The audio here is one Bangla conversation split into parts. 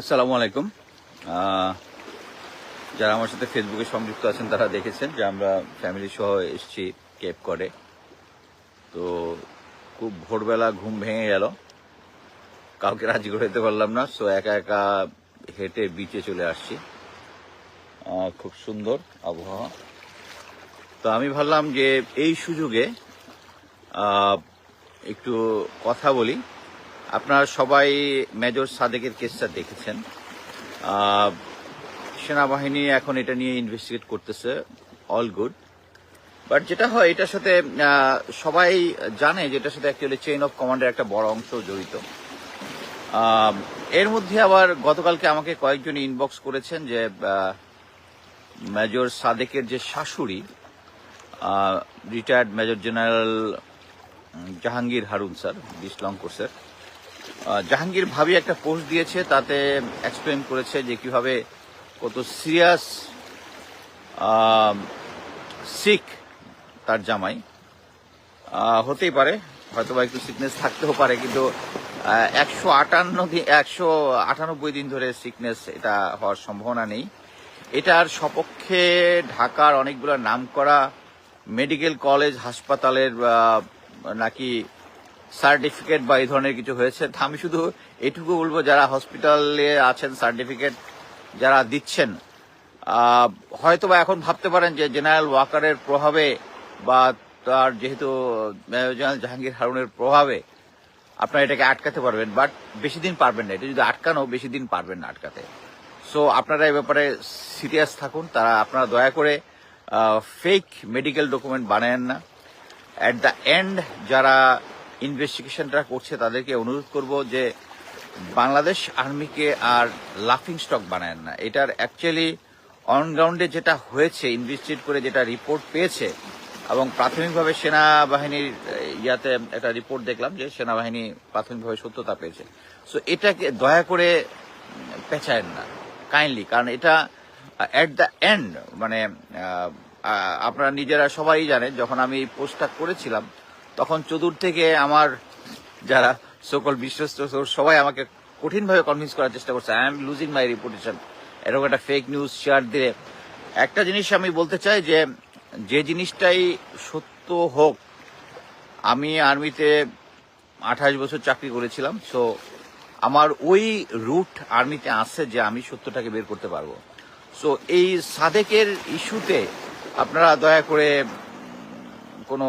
আসসালামু আলাইকুম। যারা আমার সাথে ফেসবুকে সংযুক্ত আছেন, তারা দেখেছেন যে আমরা ফ্যামিলি সহ এসেছি কেপ করে তো খুব ভোরবেলা ঘুম ভেঙে গেল। কাউকে রাজি করে দিতে পারলাম না সো একা একা হেঁটে বিচে চলে আসছি। খুব সুন্দর আবহাওয়া। তো আমি ভাবলাম যে এই সুযোগে একটু কথা বলি। আপনারা সবাই মেজর সাদেকের কেসটা দেখেছেন। সেনাবাহিনী এখন এটা নিয়ে ইনভেস্টিগেট করতেছে অল গুড বাট যেটা হয়, এটার সাথে সবাই জানে যে এটার সাথে অ্যাকচুয়ালি চেইন অফ কমান্ডের একটা বড় অংশ জড়িত। এর মধ্যে আবার গতকালকে আমাকে কয়েকজন ইনবক্স করেছেন যে মেজর সাদেকের যে শাশুড়ি retired major general Jahangir Harun sir বিশ লং কোর্সের জাহাঙ্গীর ভাবি একটা পোস্ট দিয়েছে, তাতে এক্সপ্লেন করেছে যে কীভাবে কত সিরিয়াস সিক তার জামাই। হতেই পারে হয়তো বা একটু সিকনেস থাকতেও পারে, কিন্তু একশো আটান্ন দিন একশো আটানব্বই দিন ধরে সিকনেস এটা হওয়ার সম্ভাবনা নেই। এটার সপক্ষে ঢাকার অনেকগুলো নামকরা মেডিকেল কলেজ হাসপাতালের নাকি সার্টিফিকেট বা এই ধরনের কিছু হয়েছে। আমি শুধু এটুকু বলব, যারা হসপিটালে আছেন, সার্টিফিকেট যারা দিচ্ছেন হয়তো বা এখন ভাবতে পারেন যে জেনারেল ওয়াকারের প্রভাবে বা তার যেহেতু জেনারেল জাহাঙ্গীর হারুনের প্রভাবে আপনারা এটাকে আটকাতে পারবেন, বাট বেশি দিন পারবেন না। এটা যদি আটকানো, বেশি দিন পারবেন না আটকাতে। সো আপনারা এই ব্যাপারে সিরিয়াস থাকুন, তারা আপনারা দয়া করে ফেক মেডিকেল ডকুমেন্ট বানায়েন না। অ্যাট দ্য এন্ড যারা ইনভেস্টিগেশনটা করছে, তাদেরকে অনুরোধ করব যে বাংলাদেশ আর্মিকে আর লাফিং স্টক বানায়েন না। এটার অ্যাকচুয়ালি অনগ্রাউন্ডে যেটা হয়েছে ইনভেস্টিগেট করে যেটা রিপোর্ট পেয়েছে, এবং প্রাথমিকভাবে সেনাবাহিনীর ইয়াতে একটা রিপোর্ট দেখলাম যে সেনাবাহিনী প্রাথমিকভাবে সত্যতা পেয়েছে। সো এটাকে দয়া করে পেঁচায়েন না কাইন্ডলি কারণ এটা অ্যাট দ্য এন্ড মানে আপনারা নিজেরা সবাই জানেন, যখন আমি এই পোস্টটা করেছিলাম তখন চতুর থেকে আমার যারা সকল বিশ্বস্ত সবাই আমাকে কঠিনভাবে কনভিন্স করার চেষ্টা করছে I am losing my reputation এরকম একটা ফেক নিউজ শেয়ার দিয়ে একটা জিনিস আমি বলতে চাই যে যে জিনিসটাই সত্য হোক, আমি আর্মিতে আঠাশ বছর চাকরি করেছিলাম সো আমার ওই রুট আর্মিতে আছে যে আমি সত্যটাকে বের করতে পারব। সো এই সাদেকের ইস্যুতে আপনারা দয়া করে কোনো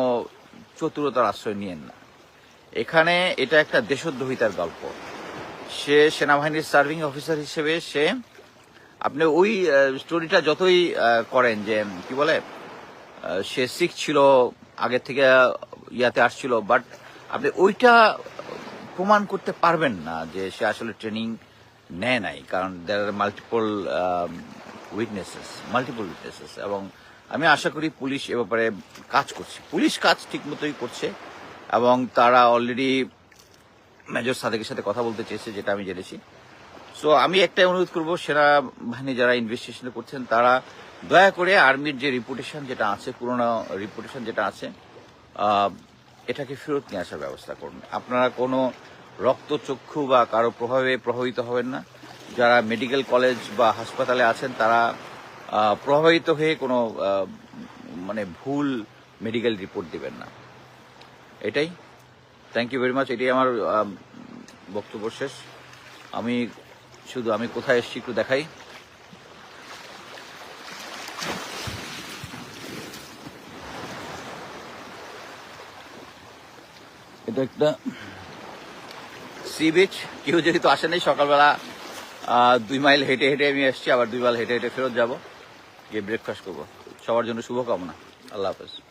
চতুরতার আশ্রয় নিয়েন না। এখানে এটা একটা দেশদ্রোহিতার গল্প। সে সেনাবাহিনীর সার্ভিং অফিসার হিসেবে সে, আপনি ওই স্টোরিটা যতই করেন যে, কি বলে সে শিখ ছিল, আগে থেকে ইয়াতে আসছিল বাট আপনি ওইটা প্রমাণ করতে পারবেন না যে সে আসলে ট্রেনিং নেয় নাই, কারণ there are multiple witnesses multiple witnesses এবং আমি আশা করি পুলিশ এ ব্যাপারে কাজ করছে। পুলিশ কাজ ঠিক মতোই করছে এবং তারা অলরেডি মেজর সাদেকের সাথে কথা বলতে চেয়েছে, যেটা আমি জেনেছি। সো আমি একটাই অনুরোধ করব, সেনাবাহিনী যারা ইনভেস্টিগেশন করছেন, তারা দয়া করে আর্মির যে রিপুটেশন যেটা আছে, পুরোনো রিপুটেশন যেটা আছে এটাকে ফেরত নিয়ে আসার ব্যবস্থা করুন। আপনারা কোনো রক্তচক্ষু বা কারও প্রভাবে প্রভাবিত হবেন না। যারা মেডিকেল কলেজ বা হাসপাতালে আছেন, তারা প্রভাবিত হয়ে কোনো মানে ভুল মেডিকেল রিপোর্ট দিবেন না। এটাই। থ্যাংক ইউ ভেরি মাচ এটাই আমার বক্তব্য শেষ। আমি শুধু আমি কোথায় এসেছি একটু দেখাই। এটা একটা সি বিচ কেউ যেহেতু আসে নাই, সকালবেলা দুই মাইল হেঁটে হেঁটে আমি এসেছি, আবার দুই মাইল হেঁটে হেঁটে ফেরত যাব। গিয়ে ব্রেকফাস্ট করব। সবার জন্য শুভকামনা। আল্লাহ হাফেজ।